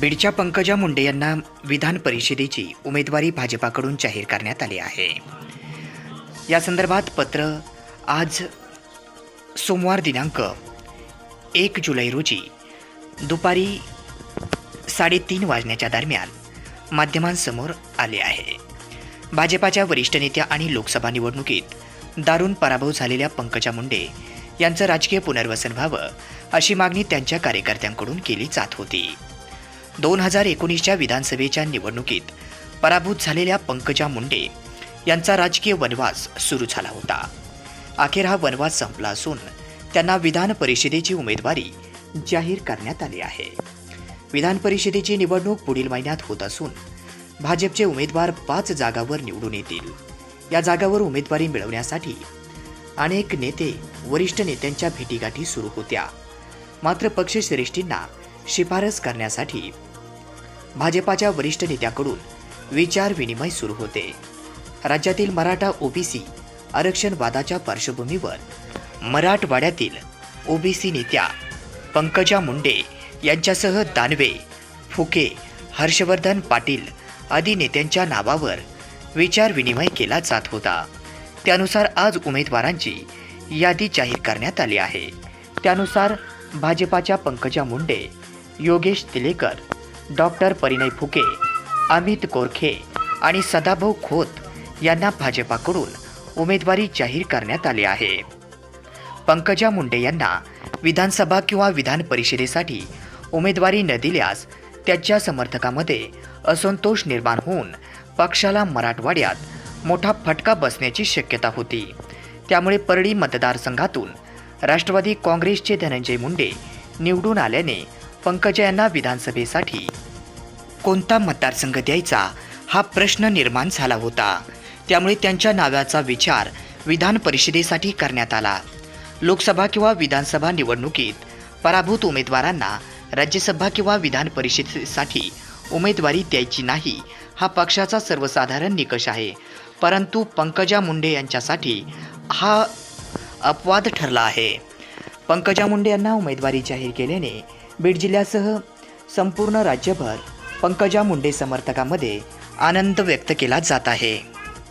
बीडच्या पंकजा मुंडे यांना विधान परिषदेची उमेदवारी भाजपाकडून जाहीर करण्यात आली आहे. या संदर्भात पत्र आज सोमवार दिनांक एक जुलै रोजी दुपारी साडेतीन वाजण्याच्या दरम्यान माध्यमांसमोर आले आहे. भाजपाच्या वरिष्ठ नेत्या आणि लोकसभा निवडणुकीत दारुण पराभव झालेल्या पंकजा मुंडे यांचं राजकीय पुनर्वसन व्हावं अशी मागणी त्यांच्या कार्यकर्त्यांकडून केली जात होती. दोन हजार एकोणीसच्या विधानसभेच्या निवडणुकीत पराभूत झालेल्या पंकजा मुंडे यांचा राजकीय वनवास सुरू झाला होता. अखेर हा वनवास संपला असून त्यांना विधान परिषदेची उमेदवारी जाहीर करण्यात आली आहे. विधान परिषदेची निवडणूक पुढील महिन्यात होत असून भाजपचे उमेदवार पाच जागावर निवडून येतील. या जागावर उमेदवारी मिळवण्यासाठी अनेक नेते वरिष्ठ नेत्यांच्या भेटीगाठी सुरू होत्या. मात्र पक्षश्रेष्ठींना शिफारस करण्यासाठी भाजपाच्या वरिष्ठ नेत्याकडून विचार विनिमय सुरू होते. राज्यातील मराठा ओबीसी आरक्षण वादाच्या पार्श्वभूमीवर मराठवाड्यातील ओबीसी नेत्या पंकजा मुंडे यांच्यासह दानवे फुके हर्षवर्धन पाटील आदी नेत्यांच्या नावावर विचारविनिमय केला जात होता. त्यानुसार आज उमेदवारांची यादी जाहीर करण्यात आली आहे. त्यानुसार भाजपाच्या पंकजा मुंडे योगेश तिलेकर डॉक्टर परिणय फुके अमित कोरखे आणि सदाभाऊ खोत यांना भाजपाकडून उमेदवारी जाहीर करण्यात आली आहे. पंकजा मुंडे यांना विधानसभा किंवा विधान परिषदेसाठी उमेदवारी न दिल्यास त्याच्या समर्थकामध्ये असंतोष निर्माण होऊन पक्षाला मराठवाड्यात मोठा फटका बसण्याची शक्यता होती. त्यामुळे परळी मतदारसंघातून राष्ट्रवादी काँग्रेसचे धनंजय मुंडे निवडून आल्याने पंकजा यांना विधानसभेसाठी. कोणता मतदारसंघ द्यायचा हा प्रश्न निर्माण झाला होता. त्यामुळे त्यांच्या नावाचा विचार विधान परिषदेसाठी करण्यात आला. लोकसभा किंवा विधानसभा निवडणुकीत पराभूत उमेदवारांना राज्यसभा किंवा विधान परिषदेसाठी उमेदवारी द्यायची नाही हा पक्षाचा सर्वसाधारण निकष आहे. परंतु पंकजा मुंडे यांच्यासाठी हा अपवाद ठरला आहे. पंकजा मुंडे यांना उमेदवारी जाहीर केल्याने बीड जिल्ह्यासह संपूर्ण राज्यभर पंकजा मुंडे समर्थकामध्ये आनंद व्यक्त केला जात आहे.